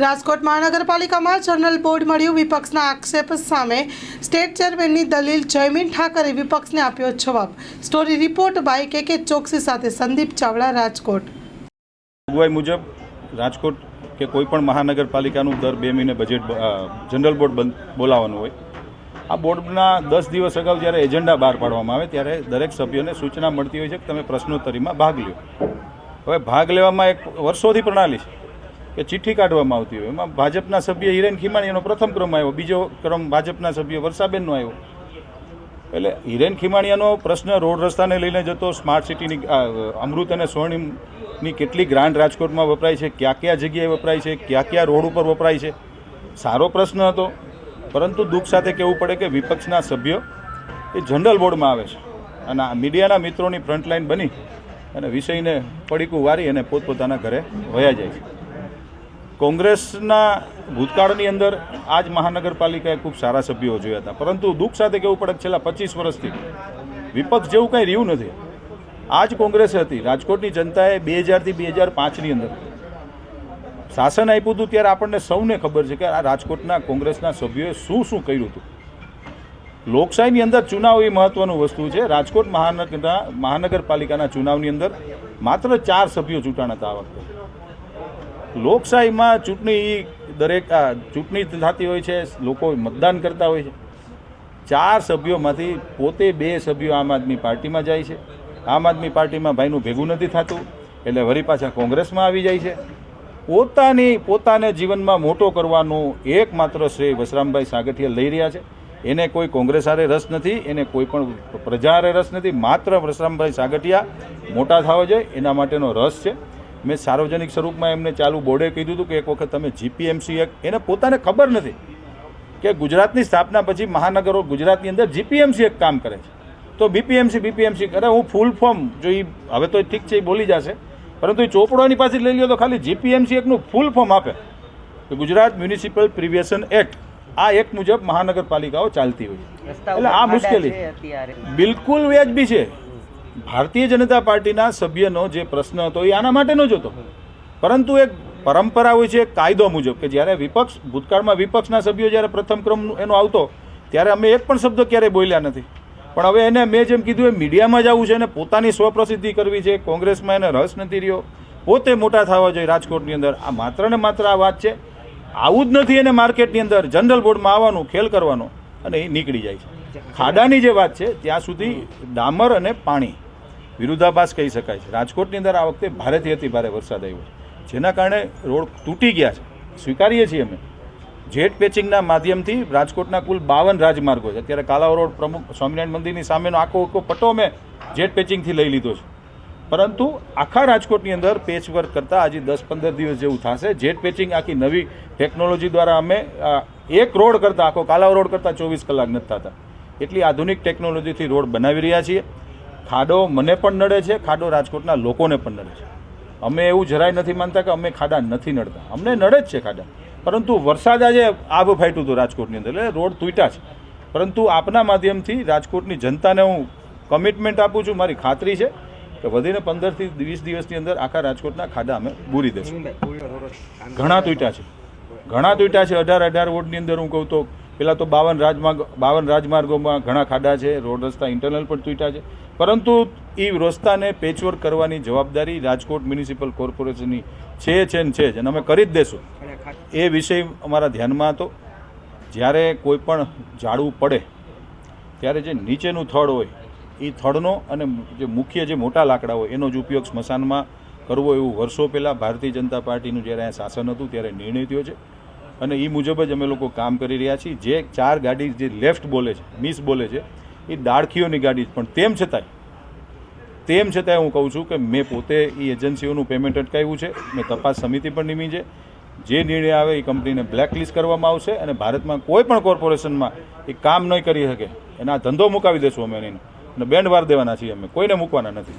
રાજકોટ મહાનગરપાલિકામાં general board મળ્યું. વિપક્ષના આક્ષેપ સામે સ્ટેટ ચેરમેનની દલીલ જયમીન ઠાકરે વિપક્ષને આપ્યો જવાબ. સ્ટોરી રિપોર્ટ બાય કે કે ચોકસી સાથે સંદીપ ચાવડા, રાજકોટ. જોગવાઈ મુજબ રાજકોટ કે કોઈ પણ મહાનગરપાલિકાનું દર બે મહિને બજેટ જનરલ બોર્ડ બંધ બોલાવવાનું હોય. આ બોર્ડના દસ દિવસ અગાઉ જ્યારે એજન્ડા બહાર પાડવામાં આવે ત્યારે દરેક સભ્યોને સૂચના મળતી હોય છે કે તમે પ્રશ્નોત્તરીમાં ભાગ લ્યો. હવે ભાગ લેવામાં એક વર્ષોથી પ્રણાલી છે. કે ચિઠ્ઠી કાઢવામાં આવતી હોય. એમાં ભાજપના સભ્ય હિરેન ખીમાણીનો પ્રથમ ક્રમ આવ્યો. બીજો ક્રમ ભાજપના સભ્ય વર્ષાબેનનો આવ્યો. એટલે હિરેન ખીમાણીયાનો પ્રશ્ન રોડ રસ્તાને લઈને જતો, સ્માર્ટ સિટીની અમૃત અને સ્વર્ણિમની કેટલી ગ્રાન્ટ રાજકોટમાં વપરાય છે, ક્યાં ક્યાં જગ્યાએ વપરાય છે, ક્યાં ક્યાં રોડ ઉપર વપરાય છે, સારો પ્રશ્ન હતો. પરંતુ દુઃખ સાથે કહેવું પડે કે વિપક્ષના સભ્યો એ જનરલ બોર્ડમાં આવે છે. અને આ મીડિયાના મિત્રોની ફ્રન્ટલાઈન બની અને વિષયને પડીકું વારી અને પોતપોતાના ઘરે વયા જાય છે. કોંગ્રેસના ભૂતકાળની અંદર આજ મહાનગરપાલિકાએ ખૂબ સારા સભ્યો જોયા હતા. પરંતુ દુઃખ સાથે કહેવું પડે છેલ્લા પચીસ વર્ષથી વિપક્ષ જેવું કંઈ રહ્યું નથી. આ જ કોંગ્રેસ હતી. રાજકોટની જનતાએ બે હજારથી બે હજાર પાંચની અંદર શાસન આપ્યું હતું ત્યારે આપણને સૌને ખબર છે કે આ રાજકોટના કોંગ્રેસના સભ્યોએ શું શું કર્યું હતું. લોકશાહીની અંદર ચુનાવ એ મહત્વનું વસ્તુ છે. રાજકોટ મહાનગરના મહાનગરપાલિકાના ચુનાવની અંદર માત્ર ચાર સભ્યો ચૂંટાણા હતા આ વખતે. લોકશાહીમાં ચૂંટણી દરેક ચૂંટણી થતી હોય છે, લોકો મતદાન કરતા હોય છે. ચાર સભ્યોમાંથી પોતે બે સભ્યો આમ આદમી પાર્ટીમાં જાય છે. આમ આદમી પાર્ટીમાં ભાઈનું ભેગું નથી થતું, એટલે વળી પાછા કોંગ્રેસમાં આવી જાય છે. પોતાની, પોતાને જીવનમાં મોટો કરવાનું એકમાત્ર શ્રેય વસરામભાઈ સાગઠિયા લઈ રહ્યા છે. એને કોઈ કોંગ્રેસ હારે રસ નથી, એને કોઈ પણ પ્રજા હારે રસ નથી. માત્ર વસરામભાઈ સાગઠિયા મોટા થવા જોઈએ, એના માટેનો રસ છે. મેં સાર્વજનિક સ્વરૂપમાં એમને ચાલુ બોર્ડે કીધું હતું કે એક વખત તમે જીપીએમસી એક એને પોતાને ખબર નથી કે ગુજરાતની સ્થાપના પછી મહાનગરો ગુજરાતની અંદર જીપીએમસી એક કામ કરે છે. તો બીપીએમસી બીપીએમસી કરે હું ફૂલ ફોર્મ જો એ હવે તો ઠીક છે એ બોલી જશે. પરંતુ એ ચોપડો પાસે લઈ લ્યો તો ખાલી જીપીએમસી એકનું ફૂલ ફોર્મ આપે. કે ગુજરાત મ્યુનિસિપલ પ્રિવેશન એક્ટ આ એક મુજબ મહાનગરપાલિકાઓ ચાલતી હોય એટલે આ મુશ્કેલી. બિલકુલ વ્યાજબી છે. ભારતીય જનતા પાર્ટીના સભ્યનો જે પ્રશ્ન હતો એ આના માટેનો જ હતો. પરંતુ એક પરંપરા હોય છે, એક કાયદો મુજબ કે જ્યારે વિપક્ષ, ભૂતકાળમાં વિપક્ષના સભ્યો જ્યારે પ્રથમ ક્રમ એનો આવતો, ત્યારે અમે એક પણ શબ્દ ક્યારેય બોલ્યા નથી. પણ હવે એને મેં જેમ કીધું, એ મીડિયામાં જવું છે અને પોતાની સ્વપ્રસિદ્ધિ કરવી છે, કોંગ્રેસમાં એને રસ નથી રહ્યો, પોતે મોટા થવા જોઈએ રાજકોટની અંદર. આ માત્ર ને માત્ર આ વાત છે. આવું જ નથી એને માર્કેટની અંદર જનરલ બોર્ડમાં આવવાનું, ખેલ કરવાનો અને એ નીકળી જાય છે. ખાડાની જે વાત છે, ત્યાં સુધી ડામર અને પાણી. વિરુદ્ધાભાસ કહી શકાય છે. રાજકોટની અંદર આ વખતે ભારેથી અતિ ભારે વરસાદ આવ્યો છે. જેના કારણે રોડ તૂટી ગયા છે. સ્વીકારીએ છીએ અમે. જેટ પેચિંગના માધ્યમથી રાજકોટના કુલ બાવન રાજમાર્ગો છે. અત્યારે કાલાવ રોડ પ્રમુખ સ્વામિનારાયણ મંદિરની સામેનો આખો આખો પટ્ટો અમે જેટ પેચિંગથી લઈ લીધો છે. પરંતુ આખા રાજકોટની અંદર પેચ વર્ક કરતાં આજે દસ પંદર દિવસ જેવું થશે. જેટ પેચિંગ આખી નવી ટેકનોલોજી દ્વારા અમે એક રોડ કરતાં, આખો કાલાવ રોડ કરતાં ચોવીસ કલાક નથી થતા. એટલી આધુનિક ટેકનોલોજીથી રોડ બનાવી રહ્યા છીએ. ખાડો મને પણ નડે છે, ખાડો રાજકોટના લોકોને પણ નડે છે. અમે એવું જરાય નથી માનતા કે અમે ખાડા નથી નડતા. અમને નડે જ છે ખાડા. પરંતુ વરસાદ આજે આબ ફાટ્યું હતું રાજકોટની અંદર. એટલે રોડ તૂટ્યા છે. પરંતુ આપના માધ્યમથી રાજકોટની જનતાને હું કમિટમેન્ટ આપું છું. મારી ખાતરી છે કે વધીને પંદરથી વીસ દિવસની અંદર આખા રાજકોટના ખાડા અમે પૂરી દઈશું ઘણા તૂટ્યા છે. ઘણા તૂટ્યા છે. અઢાર અઢાર વોર્ડની અંદર હું કહું તો પેલા તો બાવન રાજમાર્ગ બાવન રાજમાર્ગોમાં ઘણા ખાડા છે રોડ રસ્તા ઇન્ટરનલ પણ તૂટ્યા છે. પરંતુ એ રસ્તાને પેચવર્ક કરવાની જવાબદારી રાજકોટ મ્યુનિસિપલ કોર્પોરેશનની છે છે ને છે જ. અને અમે કરી જ દેશું. એ વિષય અમારા ધ્યાનમાં હતો. જ્યારે કોઈ પણ ઝાડવું પડે ત્યારે જે નીચેનું થડ હોય એ થડનો અને જે મુખ્ય જે મોટા લાકડા હોય એનો જ ઉપયોગ સ્મશાનમાં કરવો એવું વર્ષો પહેલાં ભારતીય જનતા પાર્ટીનું જ્યારે અહીંયા શાસન હતું ત્યારે નિર્ણય થયો છે. અને એ મુજબ જ અમે લોકો કામ કરી રહ્યા છીએ. જે ચાર ગાડી જે લેફ્ટ બોલે છે મિસ બોલે છે, એ દાળખીઓની ગાડી પણ તેમ છતાંય તેમ છતાંય હું કહું છું કે મેં પોતે એ એજન્સીઓનું પેમેન્ટ અટકાવ્યું છે. મેં તપાસ સમિતિ પણ નિમી છે. જે નિર્ણય આવે એ કંપનીને બ્લેકલિસ્ટ કરવામાં આવશે અને ભારતમાં કોઈ પણ કોર્પોરેશનમાં એ કામ નહીં કરી શકે. એના ધંધો મુકાવી દેશું અમે એને. અને બેન્ડ વાર દેવાના છીએ અમે. કોઈને મૂકવાના નથી.